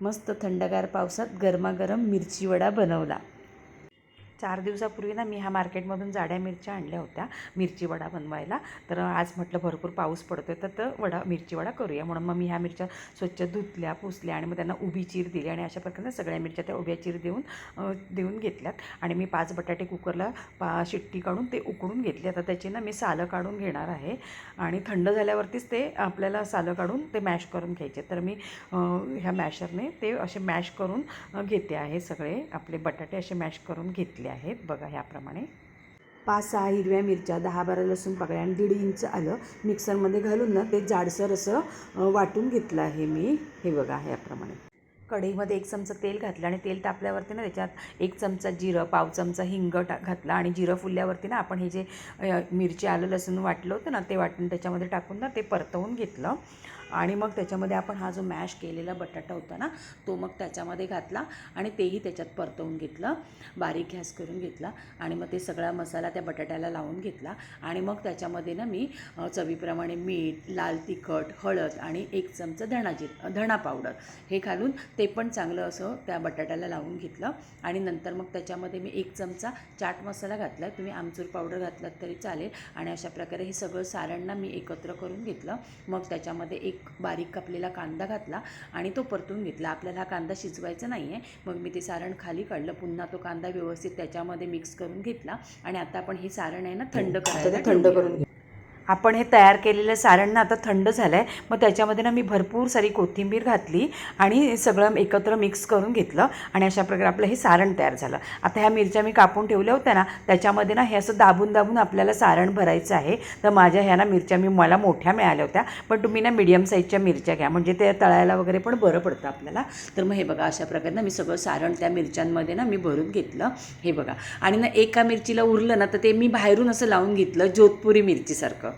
मस्त थंडगार पावसात गरमागरम मिरची वडा बनवला. चार दिवसापूर्वी ना मी ह्या मार्केटमधून जाड्या मिरच्या आणल्या होत्या मिरची वडा बनवायला. तर आज म्हटलं भरपूर पाऊस पडतो तर तर वडा मिरची वडा करूया. म्हणून मग मी ह्या मिरच्या स्वच्छ धुतल्या पुसल्या आणि मग त्यांना उभी चीर दिली आणि अशा प्रकारे सगळ्या मिरच्या त्या उभ्या चीर देऊन देऊन घेतल्यात. आणि मी पाच बटाटे कुकरला पा शिट्टी काढून ते उकडून घेतले. आता त्याची ना मी सालं काढून घेणार आहे. आणि थंड झाल्यावरतीच ते आपल्याला सालं काढून ते मॅश करून घ्यायचे. तर मी ह्या मॅशरने ते असे मॅश करून घेते आहे सगळे आपले बटाटे असे मॅश करून घेतले. आहेत. बघा ह्याप्रमाणे. पाच सहा हिरव्या मिरच्या दहा बारा लसूण पाकळ्या आणि दीड इंच आलं मिक्सरमध्ये घालून ना ते जाडसर असं वाटून घेतलं आहे मी. हे बघा ह्याप्रमाणे. कढईमध्ये एक चमचा तेल घातलं आणि तेल तापल्यावरती ना त्याच्यात एक चमचा जिरं पाव चमचा हिंग टा घातला आणि जिरं फुलल्यावरती ना आपण हे जे मिरची आलं लसूण वाटलं होतं ना ते वाटून त्याच्यामध्ये टाकून ना ते परतवून घेतलं. आणि मग त्याच्यामध्ये आपण हा जो मॅश केलेला बटाटा होता ना तो मग त्याच्यामध्ये घातला आणि तेही त्याच्यात परतवून घेतलं बारीक गॅस करून घेतला आणि मग ते सगळा मसाला त्या बटाट्याला लावून घेतला आणि मग त्याच्यामध्ये ना मी चवीप्रमाणे मीठ लाल तिखट हळद आणि एक चमचा धणाजी धणा पावडर हे घालून ते पण चांगलं असं त्या बटाट्याला लावून घेतलं आणि नंतर मग त्याच्यामध्ये मी एक चमचा चाट मसाला घातला तुम्ही आमचूर पावडर घातलात तरी चालेल आणि अशा प्रकारे हे सगळं सारणना मी एकत्र करून घेतलं. मग त्याच्यामध्ये एक बारीक कापलेला कांदा घातला आणि तो परतून घेतला. आपल्याला हा कांदा शिजवायचा नाही आहे मग मी ते सारण खाली काढलं. पुन्हा तो कांदा व्यवस्थित त्याच्यामध्ये मिक्स करून घेतला. आणि आता आपण हे सारण आहे ना थंड करायला थंड. करून आपण हे तयार केलेलं सारण ना आता थंड झालं आहे मग त्याच्यामध्ये ना मी भरपूर सारी कोथिंबीर घातली आणि सगळं एकत्र मिक्स करून घेतलं आणि अशा प्रकारे आपलं हे सारण तयार झालं. आता ह्या मिरच्या मी कापून ठेवल्या होत्या ना त्याच्यामध्ये ना हे असं दाबून दाबून आपल्याला सारण भरायचं आहे. तर माझ्या ह्या ना मिरच्या मी मला मोठ्या मिळाल्या होत्या. पण तुम्ही ना मिडियम साईजच्या मिरच्या घ्या. म्हणजे ते तळायला वगैरे पण बरं पडतं आपल्याला. तर मग हे बघा अशा प्रकारे ना मी सगळं सारण त्या मिरच्यांमध्ये ना मी भरून घेतलं. हे बघा. आणि ना एका मिरचीला उरलं ना तर ते मी बाहेरून असं लावून घेतलं जोधपुरी मिरचीसारखं.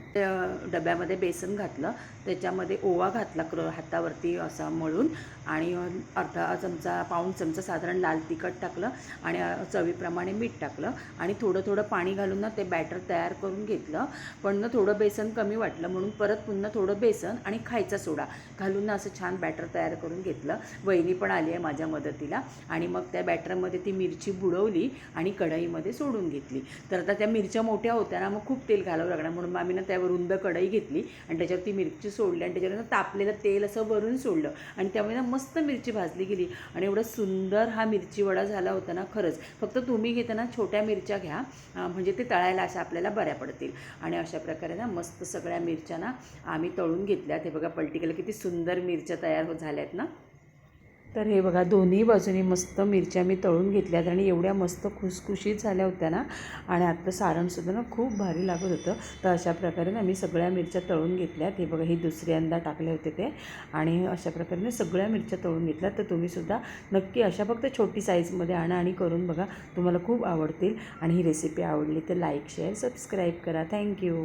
त्या डब्यामध्ये बेसन घातलं. त्याच्यामध्ये ओवा घातला क्र हातावरती असा मळून आणि अर्धा चमचा पाऊण चमचा साधारण लाल तिखट टाकलं आणि चवीप्रमाणे मीठ टाकलं आणि थोडं थोडं पाणी घालून ना ते बॅटर तयार करून घेतलं. पण ना थोडं बेसन कमी वाटलं म्हणून परत पुन्हा थोडं बेसन आणि खायचा सोडा घालून ना असं छान बॅटर तयार करून घेतलं. वहिनी पण आली आहे माझ्या मदतीला आणि मग त्या बॅटरमध्ये ती मिरची बुडवली आणि कढईमध्ये सोडून घेतली. तर आता त्या मिरच्या मोठ्या होत्या ना मग खूप तेल घालावं लागणार म्हणून मग आम्ही ना रुंद कढई घेतली आणि त्याच्यावर ती मिरची सोडली आणि त्याच्यावर तापलेलं तेल असं भरून सोडलं. आणि त्यामुळे ना मस्त मिरची भाजली गेली. आणि एवढं सुंदर हा मिरची वडा झाला होता ना खरंच. फक्त तुम्ही घेताना छोट्या मिरच्या घ्या. म्हणजे ते तळायला अशा आपल्याला बऱ्या पडतील. आणि अशा प्रकारे ना मस्त सगळ्या मिरच्या ना आम्ही तळून घेतल्यात. हे बघा पलटिकल किती सुंदर मिरच्या तयार हो झाल्यात ना. तर हे बघा दोन्ही बाजूनी मस्त मिरच्या मी तळून घेतल्यात आणि एवढ्या मस्त खुसखुशीत झाल्या होत्या ना. आणि आत्ता सारणसुद्धा ना खूप भारी लागत होतं. तर अशा प्रकारे ना मी सगळ्या मिरच्या तळून घेतल्यात. हे बघा ही दुसऱ्यांदा टाकले होते ते. आणि अशा प्रकारे ना सगळ्या मिरच्या तळून घेतल्यात. तर तुम्हीसुद्धा नक्की अशा फक्त छोटी साईजमध्ये आणा आणि करून बघा तुम्हाला खूप आवडतील. आणि ही रेसिपी आवडली तर लाईक शेअर सबस्क्राईब करा. Thank you.